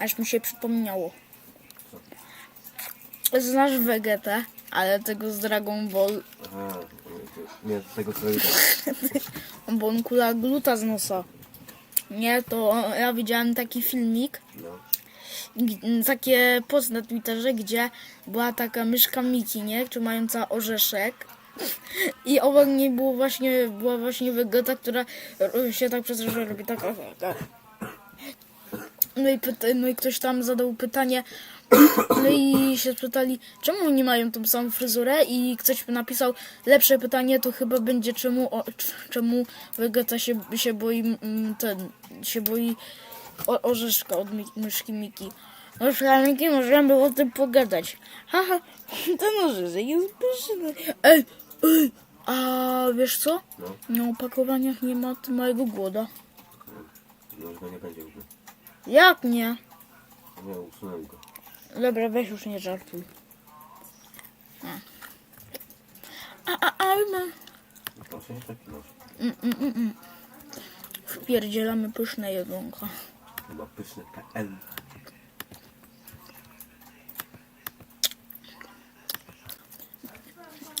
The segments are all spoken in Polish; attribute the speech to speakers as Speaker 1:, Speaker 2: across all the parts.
Speaker 1: Aż mi się przypomniało. Znasz Vegetę, ale tego z Dragon Ball,
Speaker 2: Aha, nie, tego co widać.
Speaker 1: bo on kula gluta z nosa. Nie, to ja widziałem taki filmik,
Speaker 2: No.
Speaker 1: takie post na Twitterze, gdzie była taka myszka Miki, nie? Trzymająca orzeszek. I obok niej było właśnie, była właśnie Vegeta, która się tak przez robi tak. o, tak. No i, no i ktoś tam zadał pytanie, no i się spytali, czemu oni mają tą samą fryzurę i ktoś napisał, lepsze pytanie to chyba będzie, czemu, o, czemu Vegeta się, się boi, ten, się boi o, orzeszka od myszki Miki. No Miki, możemy było o tym pogadać. Haha, ten orzeszek jest pyszny. Ej, ej, a wiesz co?
Speaker 2: No.
Speaker 1: Na opakowaniach nie ma mojego głoda.
Speaker 2: No już go nie będzie już.
Speaker 1: Jak nie?
Speaker 2: Nie, usunąłem go.
Speaker 1: Dobra, weź już nie żartuj. A, a, a, ma.
Speaker 2: Proszę, taki masz.
Speaker 1: Wpierdzielamy pyszne jedzonko.
Speaker 2: Chyba pyszny KL.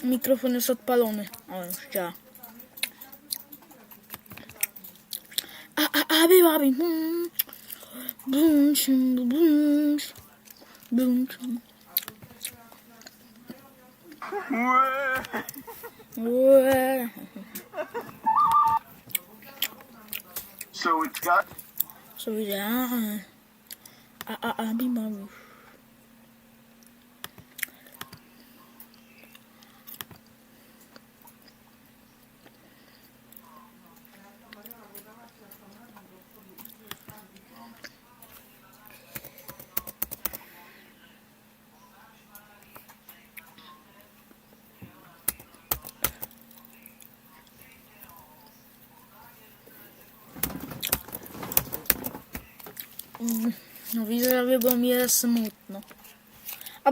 Speaker 1: Mikrofon jest odpalony. O, już działa. A, a, a, bi. Bum. Bum, sim, bum, bum. Bum, sim. Ue.
Speaker 3: So it's got
Speaker 1: Co widziałem? A, a, a, bi, ma, bi. No widzę, bo mi jest smutno.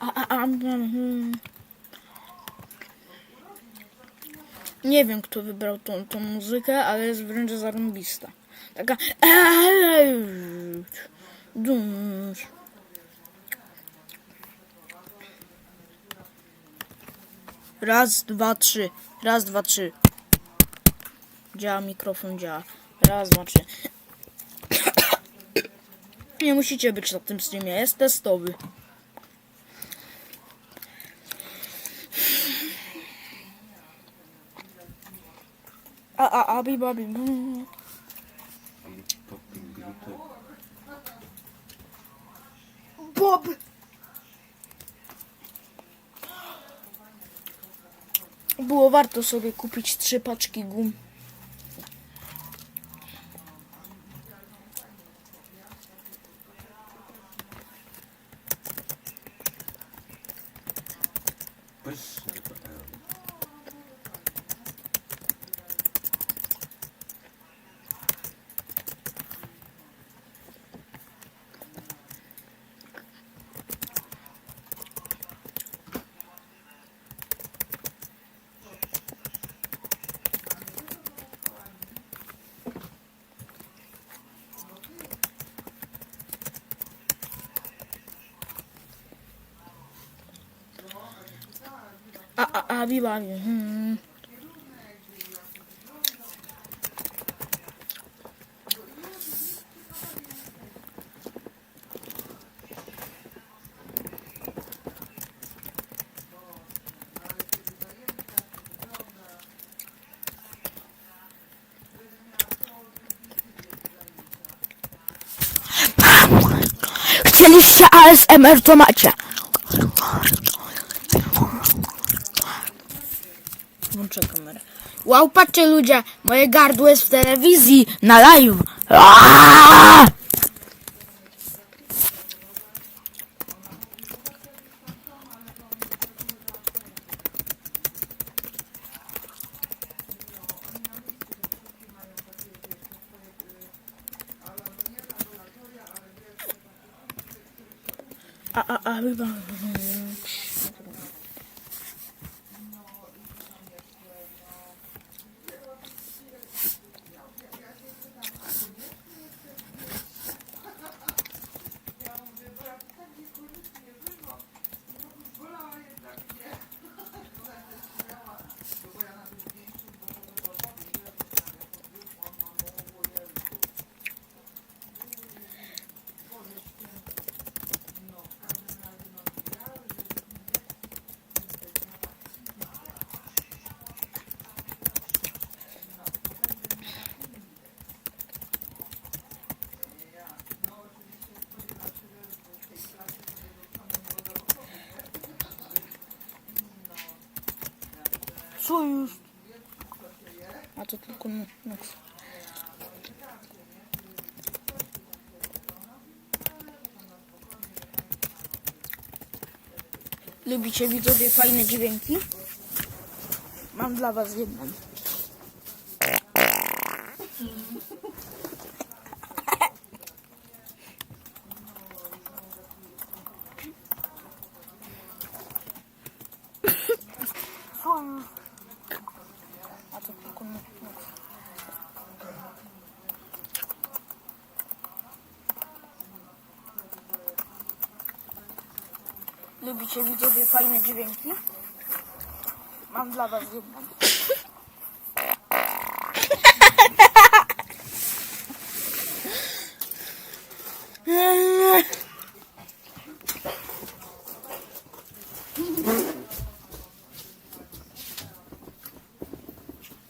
Speaker 1: A, a, a, mhm. Nie wiem, kto wybrał tą, tą muzykę, ale jest wręcz zarąbista. Taka... Dum. Raz, dwa, trzy. Raz, dwa, trzy. Działa mikrofon, działa. Raz, dwa, trzy. Nie musicie być na tym streamie, jest testowy. A, a, a, bi, ba, bi.
Speaker 2: Popping gluten.
Speaker 1: Bob! Było warto sobie kupić trzy paczki gum.
Speaker 2: Pyszny KL.
Speaker 1: A, a, a, bi, ba, bi. Hmm. Chcieliście ASMR, to macie. Włączę kamerę. Wow, patrzcie ludzie, moje gardło jest w telewizji, na live. Aaaa! a, a, a. Co już? A to tylko no, noc. Lubicie widzowie fajne dźwięki? Mam dla was jedną. Lubicie widzowie fajne dźwięki? Mam dla was jedną.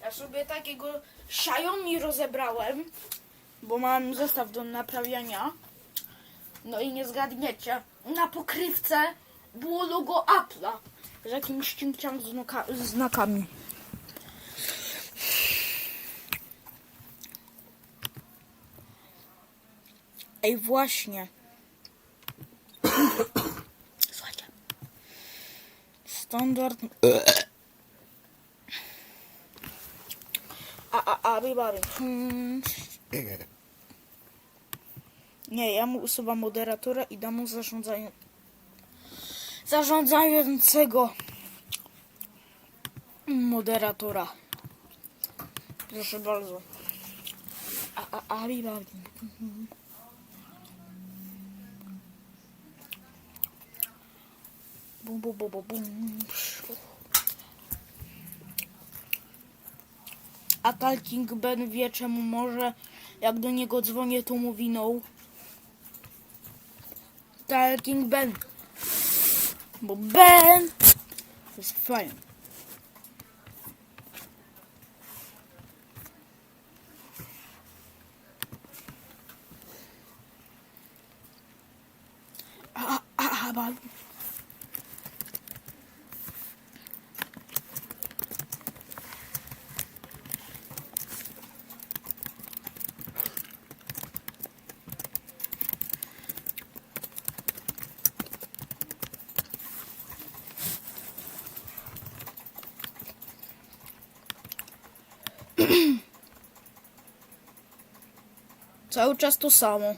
Speaker 1: Ja sobie takiego Xiaomi rozebrałem, bo mam zestaw do naprawiania. No i nie zgadniecie, na pokrywce było logo Apple'a z jakimiś cinkciami znaka znakami. Ej, właśnie. Słuchajcie. Standard. A, a, a, bibary. Hmm. Nie, ja mu usuwam moderatora i dam mu zarządzają... zarządzającego moderatora. Proszę bardzo. A, a, a. Bum, bum, bum, bum, bum. A Talking Ben wie czemu może jak do niego dzwonię to mówi no. Talking Ben. Bo Ben to jest fajny. A, a, Cały czas to samo.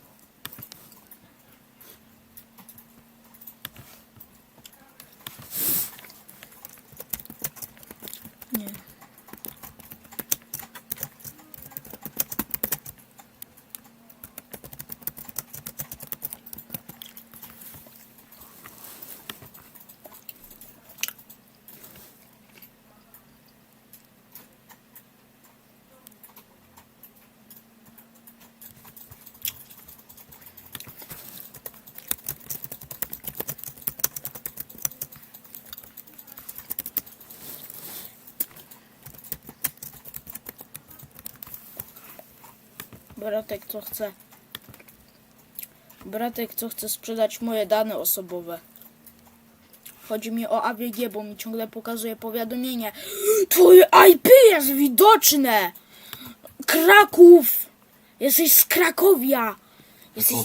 Speaker 1: Bratek co chce. Bratek co chce sprzedać moje dane osobowe. Chodzi mi o AWG, bo mi ciągle pokazuje powiadomienie. Twoje IP jest widoczne! Kraków! Jesteś z Krakowia! Jesteś,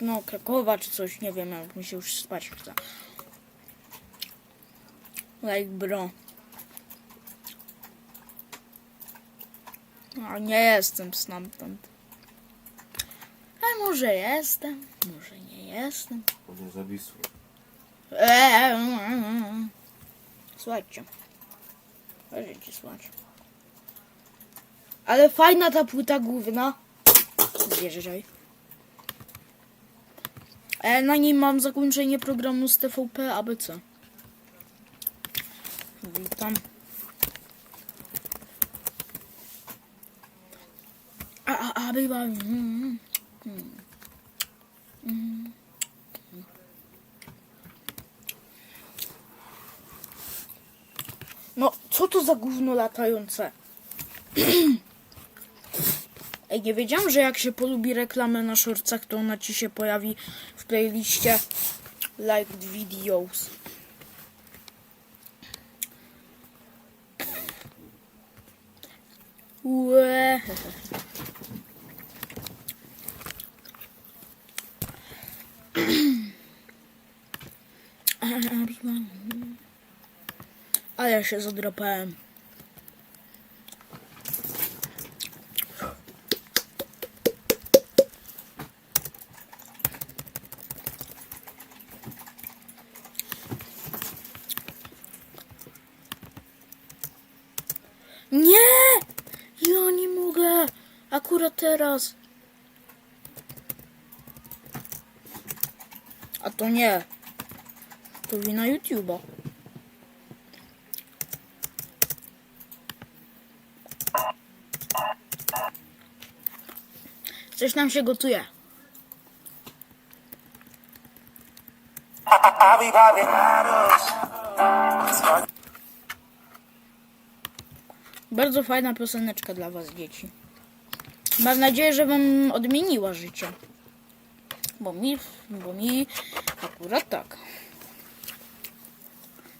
Speaker 1: no, Krakowa czy coś, nie wiem, jak mi się już spać chce. Like bro. A nie jestem stamtąd. może jestem, może nie jestem.
Speaker 2: Może zawisło.
Speaker 1: Eee, Słuchajcie. Możecie słuchać. Ale fajna ta płyta główna. Zjeżdżaj. E, na niej mam zakończenie programu z TVP ABC. Witam. A, bywa. Mm, mm. No, co to za gówno latające? Ej, nie wiedziałam, że jak się polubi reklamę na shortcach, to ona ci się pojawi w playliście Liked Videos. Ue. Ale się zadrapałem. Nie! Ja nie mogę! Akurat teraz. A to nie. To wina YouTube'a. Coś nam się gotuje. Bardzo fajna pioseneczka dla was, dzieci. Mam nadzieję, że wam odmieniła życie. Bo mi, bo mi akurat tak.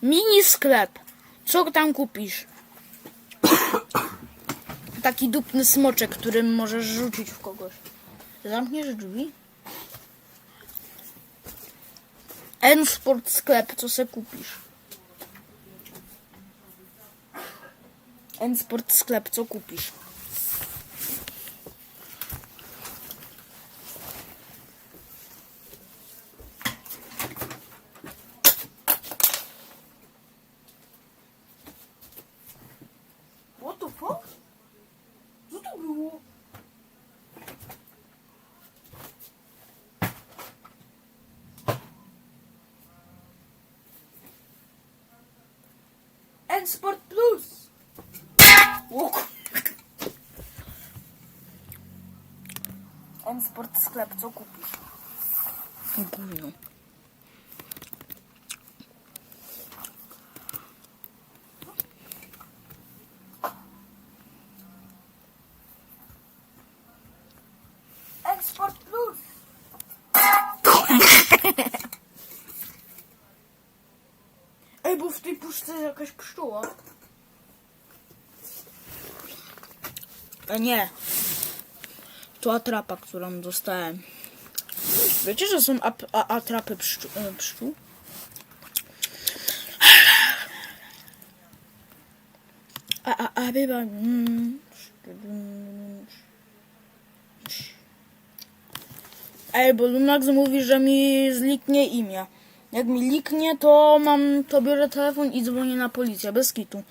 Speaker 1: Mini sklep. Co tam kupisz? Taki dupny smoczek, którym możesz rzucić w kogoś. Zamkniesz drzwi? N-Sport sklep, co se kupisz? N-Sport sklep, co kupisz? N-Sport Plus! O kur- N-Sport sklep, co kupisz? Gówno. Eksport Plus! Ej, bo w tej puszce jest jakaś pszczoła. A nie. To atrapa, którą dostałem. Wiecie, że są a- atrapy pszczół? e, pszczół? A, a, a, bywa. mm. Ej, bo Lunax mówi, że mi zliknie imię. Jak mi liknie, to mam, to biorę telefon i dzwonię na policję, bez kitu.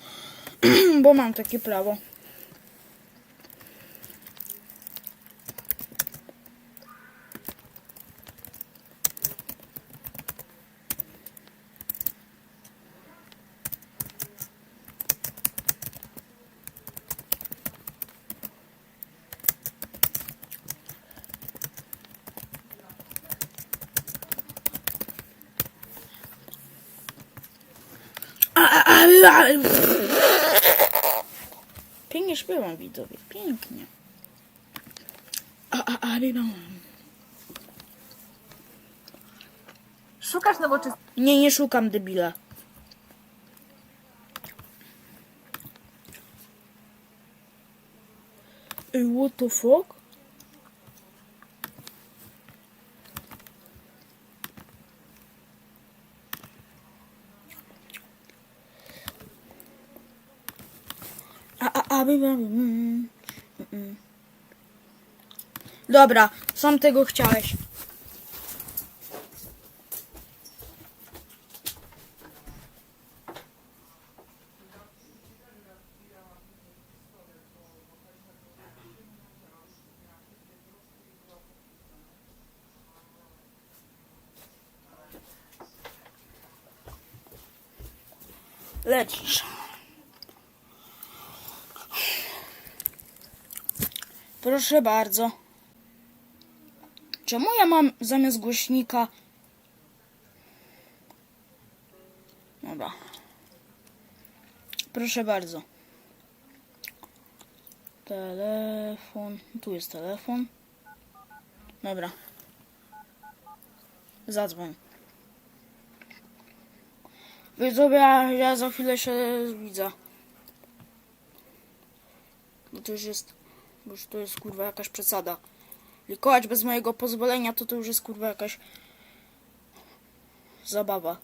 Speaker 1: bo mam takie prawo. Pięknie śpiewam, widzowie. Pięknie. A, a, a, a,
Speaker 4: Szukasz nowoczesnych.
Speaker 1: Nie, nie szukam debila. Ej, what the fuck? A, a, a, by, by, mm, mm. Dobra, sam tego chciałeś. Lecisz. Proszę bardzo. Czemu ja mam zamiast głośnika? Dobra. Proszę bardzo. Telefon. Tu jest telefon. Dobra. Zadzwoń. Widzowie, ja za chwilę się widzę. Bo to już jest... Bo już to jest kurwa jakaś przesada. Likować bez mojego pozwolenia to to już jest kurwa jakaś zabawa.